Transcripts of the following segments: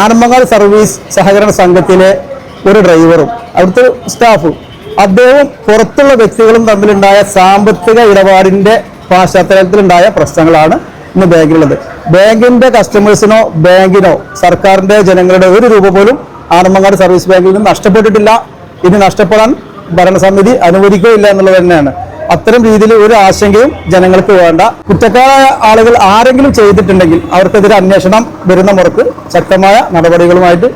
Anamangad service സഹകരണ സംഘത്തിലെ ഒരു ഡ്രൈവറും അവിടുത്തെ സ്റ്റാഫും അദ്ദേഹവും പുറത്തുള്ള വ്യക്തികളും തമ്മിലുണ്ടായ സാമ്പത്തിക ഇടപാടിന്റെ പശ്ചാത്തലത്തിലുണ്ടായ പ്രശ്നങ്ങളാണ് ഇന്ന് ബാങ്കിലുള്ളത്. ബാങ്കിന്റെ കസ്റ്റമേഴ്സിനോ ബാങ്കിനോ സർക്കാരിന്റെ ജനങ്ങളുടെ ഒരു രൂപ പോലും ആനമങ്ങാട് സർവീസ് ബാങ്കിൽ നിന്ന് നഷ്ടപ്പെട്ടിട്ടില്ല. ഇനി നഷ്ടപ്പെടാൻ ഭരണസമിതി അനുവദിക്കുകയില്ല എന്നുള്ളത് തന്നെയാണ്. അത്തരം രീതിയിൽ ഒരു ആശങ്കയും ജനങ്ങൾക്ക് വേണ്ട. കുറ്റക്കാരായ ആളുകൾ ആരെങ്കിലും ചെയ്തിട്ടുണ്ടെങ്കിൽ അവർക്കെതിരെ അന്വേഷണം വരുന്ന മുറക്ക് ശക്തമായ നടപടികളുമായിട്ട്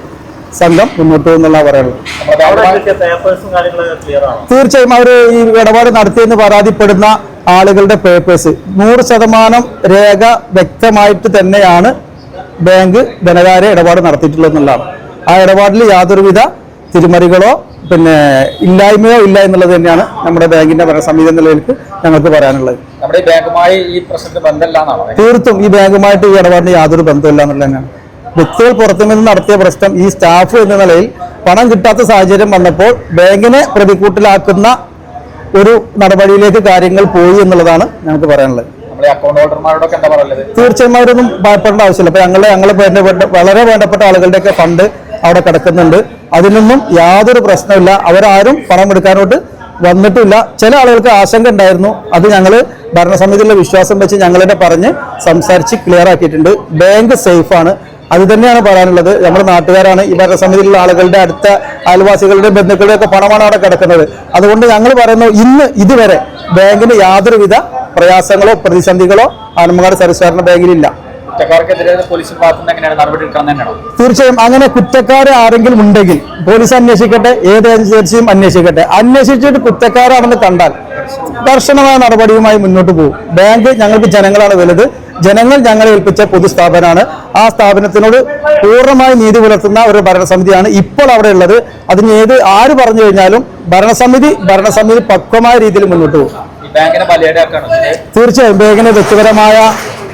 സംഘം മുന്നോട്ട് പോകുന്നുള്ള ക്ലിയർ തീർച്ചയായും അവർ ഈ ഇടപാട് നടത്തിയെന്ന് പരാതിപ്പെടുന്ന ആളുകളുടെ പേപ്പേഴ്സ് നൂറ് ശതമാനം രേഖ വ്യക്തമായിട്ട് തന്നെയാണ് ബാങ്ക് ധനകാര്യ ഇടപാട് നടത്തിയിട്ടുള്ളത് എന്നുള്ളതാണ് ആ ഇടപാടിൽ യാതൊരുവിധ തിരിമറികളോ പിന്നെ ഇല്ലായ്മയോ ഇല്ല എന്നുള്ളത് തന്നെയാണ് നമ്മുടെ ബാങ്കിന്റെ ഭരണസമിതി എന്ന നിലയിലേക്ക് ഞങ്ങൾക്ക് പറയാനുള്ളത്. നമ്മുടെ ബാങ്കുമായി ഈ പ്രശ്നത്തിന് ബന്ധമില്ല തീർത്തും ഈ ബാങ്കുമായിട്ട് ഈ ഇടപാടിന് യാതൊരു ബന്ധമില്ല എന്നുള്ളത് തന്നെയാണ്. വ്യക്തികൾ പുറത്തുനിന്ന് നടത്തിയ പ്രശ്നം ഈ സ്റ്റാഫ് എന്ന നിലയിൽ പണം കിട്ടാത്ത സാഹചര്യം വന്നപ്പോൾ ബാങ്കിനെ പ്രതിക്കൂട്ടിലാക്കുന്ന ഒരു നടപടിയിലേക്ക് കാര്യങ്ങൾ പോയി എന്നുള്ളതാണ് ഞങ്ങൾക്ക് പറയാനുള്ളത്. തീർച്ചയായും അവരൊന്നും ഭയപ്പെടേണ്ട ആവശ്യമില്ല. അപ്പൊ ഞങ്ങളെ ഞങ്ങളെ വളരെ വേണ്ടപ്പെട്ട ആളുകളുടെയൊക്കെ ഫണ്ട് അവിടെ കിടക്കുന്നുണ്ട്. അതിനൊന്നും യാതൊരു പ്രശ്നമില്ല അവരാരും പണം എടുക്കാനോട്ട് വന്നിട്ടില്ല. ചില ആളുകൾക്ക് ആശങ്ക ഉണ്ടായിരുന്നു. അത് ഞങ്ങൾ ഭരണസമിതിയിലെ വിശ്വാസം വെച്ച് ഞങ്ങളുടെ പറഞ്ഞ് സംസാരിച്ച് ക്ലിയർ ആക്കിയിട്ടുണ്ട്. ബാങ്ക് സേഫാണ് അത് തന്നെയാണ് പറയാനുള്ളത്. നമ്മുടെ നാട്ടുകാരാണ് ഈ ഭരണസമിതിയിലുള്ള ആളുകളുടെ അടുത്ത അയൽവാസികളുടെ ബന്ധുക്കളുടെ ഒക്കെ പണമാണ് അവിടെ കിടക്കുന്നത്. അതുകൊണ്ട് ഞങ്ങൾ പറയുന്നു ഇന്ന് ഇതുവരെ ബാങ്കിന് യാതൊരുവിധ പ്രയാസങ്ങളോ പ്രതിസന്ധികളോ ആനമങ്ങാട് സർവീസ് ബാങ്കിലില്ല. കുറ്റക്കാർക്കെതിരെ പോലീസ് ഭാഗത്തുനിന്ന് എങ്ങനെയാണ് നടപടി എടുക്കാൻ തന്നെയാണോ? തീർച്ചയായും അങ്ങനെ കുറ്റക്കാർ ആരെങ്കിലും ഉണ്ടെങ്കിൽ പോലീസ് അന്വേഷിക്കട്ടെ ഏത് ഏജൻസിയും അന്വേഷിക്കട്ടെ. അന്വേഷിച്ചിട്ട് കുറ്റക്കാരാണെന്ന് കണ്ടാൽ കർശനമായ നടപടിയുമായി മുന്നോട്ട് പോകും. ബാങ്ക് ഞങ്ങൾക്ക് ജനങ്ങളാണ് വലുത്. ജനങ്ങൾ ഞങ്ങളെ ഏൽപ്പിച്ച പൊതുസ്ഥാപനമാണ്. ആ സ്ഥാപനത്തിനോട് പൂർണമായി നീതി പുലർത്തുന്ന ഒരു ഭരണസമിതിയാണ് ഇപ്പോൾ അവിടെ ഉള്ളത്. അതിന് ഏത് ആര് പറഞ്ഞു കഴിഞ്ഞാലും ഭരണസമിതി ഭരണസമിതി പക്വമായ രീതിയിൽ മുന്നോട്ട് പോകും. തീർച്ചയായും ബാങ്കിന് വ്യക്തിപരമായ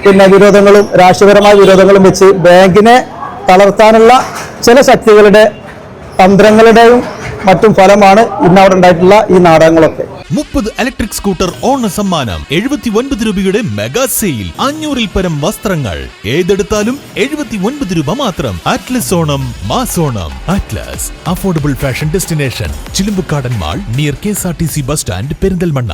പിന്നെ വിരോധങ്ങളും രാഷ്ട്രീയപരമായ വിരോധങ്ങളും വെച്ച് ബാങ്കിനെ തളർത്താനുള്ള ചില ശക്തികളുടെ തന്ത്രങ്ങളുടെയും മറ്റും ഫലമാണ് ഇന്ന് അവിടെ ഉണ്ടായിട്ടുള്ള ഈ നാടകങ്ങളൊക്കെ. മുപ്പത് ഇലക്ട്രിക് സ്കൂട്ടർ ഓണ സമ്മാനം എഴുപത്തി ഒൻപത് രൂപയുടെ മെഗാ സെയിൽ അഞ്ഞൂറിൽ പരം വസ്ത്രങ്ങൾ. ഏതെടുത്താലും എഴുപത്തി ഒൻപത് രൂപ മാത്രം. Atlas Onam mass Onam. Atlas affordable fashion destination Chilumbukkadan mall near K S R T C bus stand Perinthalmanna.